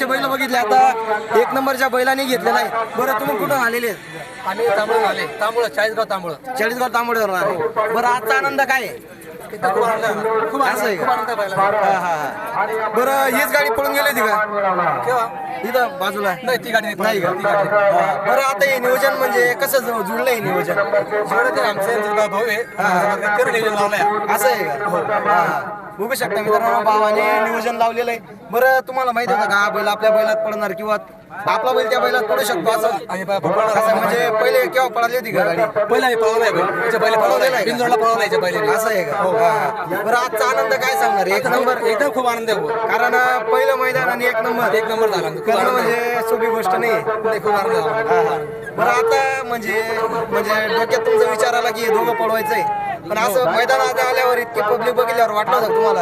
नंबरचे बैल बघितले आता एक नंबरच्या बैलाने घेतलेला आहे. बरं तुम्ही कुठून आलेले? आम्ही तांबळ आले तांबळ. चाळीसगाव तांबळ चाळीसगाव आले. बरं आजचा आनंद काय आहे? खूप आनंद आहे. खूप असं आहे. आनंद का? खूप आनंद पाहिला हा, हा, हा. बरं हीच गाडी पळून गेली होती का? केव्हा? इथं बाजूला. नाही ती गाडी नाही का? हा. बरं आता हे नियोजन म्हणजे कसं जु- जुळलंय हे नियोजन? आमचे भाऊ आहे. करून नियोजन लावलंय असं आहे का? हा, हा. बघू शकता मित्रांनो भावाने नियोजन लावलेलं आहे बरं तुम्हाला माहिती होतं का हा बैल आपल्या बैलात पडणार किंवा आपला बैल त्या बैलात पडू शकतो असं? आणि म्हणजे पहिले केव्हा पळाली होती का गाडी? पहिला बैल. त्याच्या पहिले पळवलेला आहे. का? याच्या पहिले असं आहे का? हा. बरं आजचा आनंद काय सांगणार? एक नंबर. एकदम खूप आनंद आहे भाऊ. कारण पहिलं मैदान आणि एक नंबर. एक नंबर झाला खूप करणं आनंद आहे. म्हणजे सोपी गोष्ट नाही. नाही, खूप आनंद झाला. हा, हा. बरं आता म्हणजे म्हणजे डोक्यात तुमचा विचार आला की हे दोघं पळवायचंय. पण असं मैदानात आल्यावर इतकी पब्लिक बघितल्यावर वाटलं होतं तुम्हाला.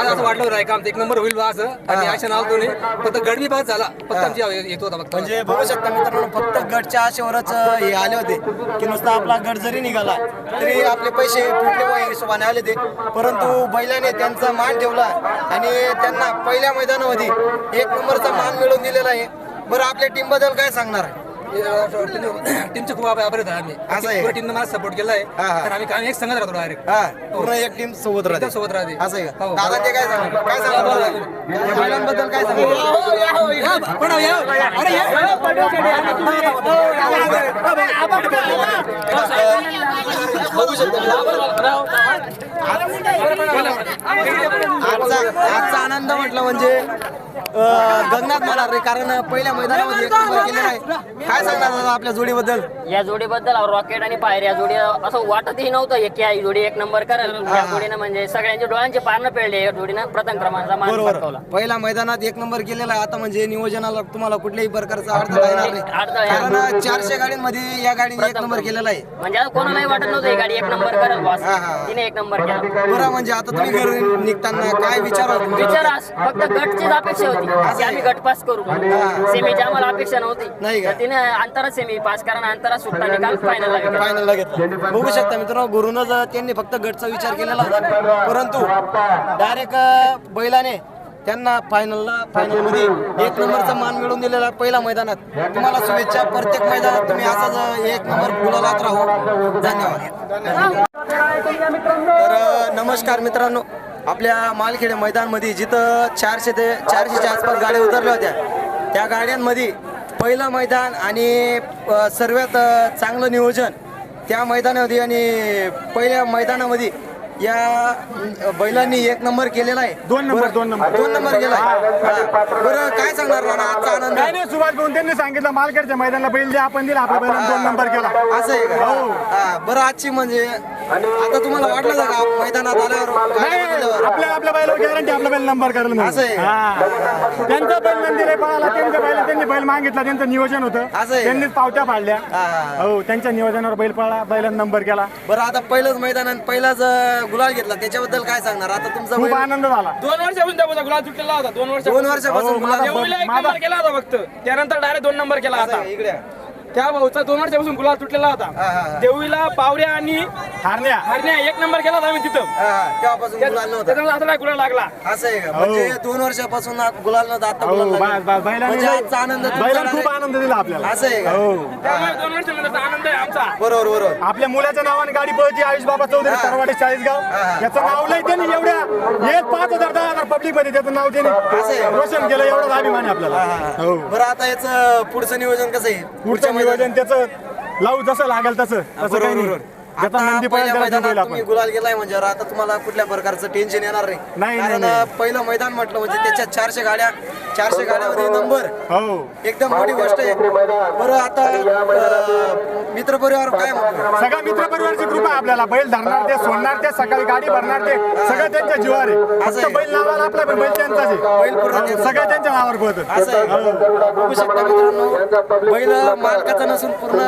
आज असं वाटलं होतं काम एक नंबर होईल बा असं. आणि अशा नाव दोन्ही फक्त गडबी पास झाला. फक्त आमची येतो होता फक्त. म्हणजे बघू शकता मित्रांनो फक्त गडच्या आशेवरच हे आले होते. की नुसता आपला गड जरी निघाला तरी आपले पैसे कुठले वय हिशोबाने आले ते परंतु बैलाने त्यांचा मान ठेवला आणि त्यांना पहिल्या मैदानामध्ये एक नंबरचा मान मिळवून दिलेला आहे. बरं आपल्या टीमबद्दल काय सांगणार? टीमचे खूप आभार आम्ही. असं आहे. पूर्ण टीमने मला सपोर्ट केलाय. हा, हा. तर आम्ही काम एक राहतो डायरेक्ट हा पूर्ण एक टीम सोबत राहते. सोबत राहते. असं आहे का? हो. दादा ते काय सांगणार काय सांगणार या बैलांबद्दल काय सांगणार बघू शकतो. आजचा आजचा आनंद म्हटलं म्हणजे गगनात मला रे कारण पहिल्या मैदानामध्ये एक नंबर केलेला आहे. काय सांगणार दादा आपल्या जोडीबद्दल? या जोडीबद्दल रॉकेट आणि फायर या जोडी असं वाटतही नव्हतं. हे की ही जोडी एक नंबर करेल. या जोडीनं म्हणजे सगळ्यांच्या डोळ्यांचे पारणं पेळले या जोडीनं. प्रथम क्रमांकाचा मान पटकावला. पहिल्या मैदानात एक नंबर केलेला आहे. आता म्हणजे नियोजनाला तुम्हाला कुठल्याही प्रकारचा अडथळा येणार नाही. कारण चारशे गाडींमध्ये या गाडीने एक नंबर केलेला आहे. म्हणजे आता कोणालाही वाटत नव्हतं ही गाडी एक नंबर करेल बॉस हा, हा. तिने एक नंबर केला. बरं म्हणजे आता तुम्ही घरी निघताना काय विचार विचार फक्त गटचीच अपेक्षा होती. की आम्ही गट पास करू सेमीची आम्हाला अपेक्षा नव्हती. नाही? तर तिने अंतरात सेमी पास करा अंतरात सुट्टा निकाल फायनल फायनलला घेतला. बघू शकता मित्रांनो गुरुनच त्यांनी फक्त गटचा विचार केलेला होता परंतु डायरेक्ट बैलाने त्यांना फायनलला फायनलमध्ये एक नंबरचा मान मिळवून दिलेला पहिला मैदानात. तुम्हाला शुभेच्छा. प्रत्येक मैदानात तुम्ही असाच एक नंबर गुलालात राहू. धन्यवाद. तर नमस्कार मित्रांनो. आपल्या मालखेडे मैदानमध्ये जिथं चारशे ते चारशेच्या आसपास गाड्या उतरल्या होत्या त्या गाड्यांमध्ये पहिलं मैदान आणि सर्वात चांगलं नियोजन त्या मैदानामध्ये आणि पहिल्या मैदानामध्ये या बैलांनी एक नंबर केलेला आहे दोन नंबर, बरं, दोन नंबर. दोन नंबर केला बरं काय सांगणार राणा आजचा आनंद काय नाही सुभाष भाऊ त्यांनी सांगितलं मालखेडच्या मैदानाला बैल द्या आपण दिला आपल्या बैलांना दोन नंबर केला असं आहे का हा, बरं आजची म्हणजे आता तुम्हाला वाटलं का का मैदानात आल्यावर नाही? आपल्या आपल्या बैलावर गॅरंटी आपला बैल नंबर करेल म्हणून. असं आहे का? हा. त्यांचा बैल नंदीला पळाला त्यांच्या बैल त्यांनी बैल मागितला त्यांचं नियोजन होतं असं आहे का? त्यांनीच पावत्या पाडल्या हा, हा, हा. हो त्यांच्या नियोजनावर बैल पळाला बैलांना नंबर केला बरं आता पहिलंच मैदान आणि पहिलाच अं, गुलाल घेतला. त्याच्याबद्दल काय सांगणार? आता तुमचा खूप बैल आनंद झाला. दोन वर्षापासून त्या गुलाब तुटलेला होता. दोन वर्ष दोन वर्षापासून गुलाल माझा- देवळीला एक माझा- नंबर केला होता फक्त. त्यानंतर डायरेक्ट दोन नंबर केला होता इकडे. त्या भाऊचा दोन वर्षापासून गुलाब तुटलेला हा, हा, होता हा. देवळीला पावऱ्या आणि हारण्या. हरण्या. एक नंबर केला होता आम्ही तिथं. हा, हा, तेव्हापासून गुलाल नव्हता. त्याच्यामुळे आता गुलाब लागला. असं आहे का? म्हणजे दोन वर्षापासून गुलाल नव्हता आता हो गुलाल बा- लागला. बा- बैलांनी म्हणजे आजचा आनंद तुमचा बैलांनी खूप direct- आनंद दिला आपल्याला. असं आहे का? हो. त्यामुळे दोन वर्षानंतर आनंद आहे आमचा. बरोबर बरोबर. आपल्या मुलाच्या नावाने गाडी पळती आयुष बाबा चौधरी हा. तरवाडे चाळीसगाव. हा, हा. याचं नाव लय त्यांनी एवढ्या एक पाच हजार दहा हजार पब्लिकमध्ये त्याचं नाव असं आहे. त्यांनी रोशन केलं एवढा अभिमान आहे हा, हा, आपल्याला हा. हो. बरं आता याचं पुढचं नियोजन कसं आहे? पुढचं नियोजन त्याचं लावू जसं लागेल तसं तसं काही नाही. ज्याचा नंदी पहिल्या मैदानात तुम्ही गुलाल गेलाय म्हणजे आता तुम्हाला कुठल्या प्रकारचं टेन्शन येणार नाही. नाही, कारण नाही. पहिलं मैदान म्हटलं म्हणजे त्याच्यात चारशे गाड्या चारशे गाड्यामध्ये नंबर. हो. एकदम मोठी गोष्ट आहे. बरं आता अं, मित्रपरिवार काय म्हणतो सगळ्या मित्र परिवारची कृपा आहे आपल्याला. बैल धरणार ते सोडणार ते सकाळी गाडी भरणार ते सगळं त्यांच्या जीवावर आहे. असं आहे. फक्त बैल नावाला आपला पण बैल त्यांचाच बैल पूर्ण आहे त्यांचा. सगळं त्यांच्या नावावर असं आहे. बघू शकता मित्रांनो बैल मालकाचा नसून पूर्ण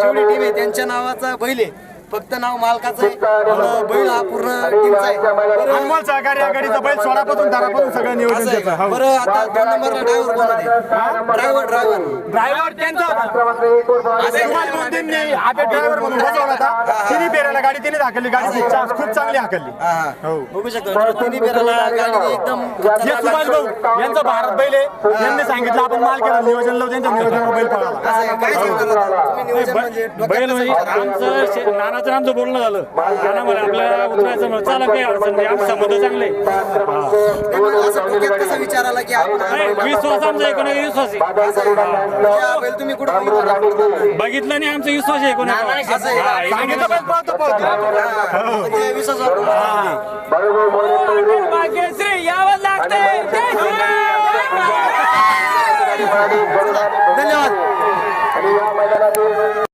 जेवढी टीम आहे त्यांच्या नावाचा बैल आहे. फक्त नाव मालकाचं आहे. बैल हा पूर्ण टीमचा आहे. अनमोल सहकारी बैल सोडापासून दारापासून सगळं नियोजन आहे? हो. बरं आता दोन नंबरला ड्रायव्हर कोण होते ड्रायव्हर ड्रायव्हर ड्रायव्हर त्यांचा. होता सुभाष बोंदेंनी आपे ड्रायव्हर म्हणून बसवला होता तिन्ही पेराला गाडी तिने हाकलली गाडी खूप चा- खूप चांगली हाकलली. हो बघू शकतो. मित्रांनो, तिन्ही पेराला गाडी एकदम हे सुभाष भाऊ यांचा भारत बैल आहे. यांनी सांगितलं आपण माल केला नियोजन लावू त्यांच्या नियोजनावर बैल पळाला. असं आहे, काय सांगणार आता? तुम्ही नियोजन म्हणजे डोक्यात बैल कसं म्हणजे विचार? आमचं शे- नानाचं आणि आमचं बोलणं झालं. म्हणे आपल्याला उतरायचं म्हणून चला काही अडचण नाही. आमचे संबंध चांगले विचार आला की नाही, विश्वास आमचा एकूण विश्वास आहे. तुम्ही कुठं बघितला? नाही आमचा विश्वास आहे एकूण? सांगितलं म्हणजे विश्वास.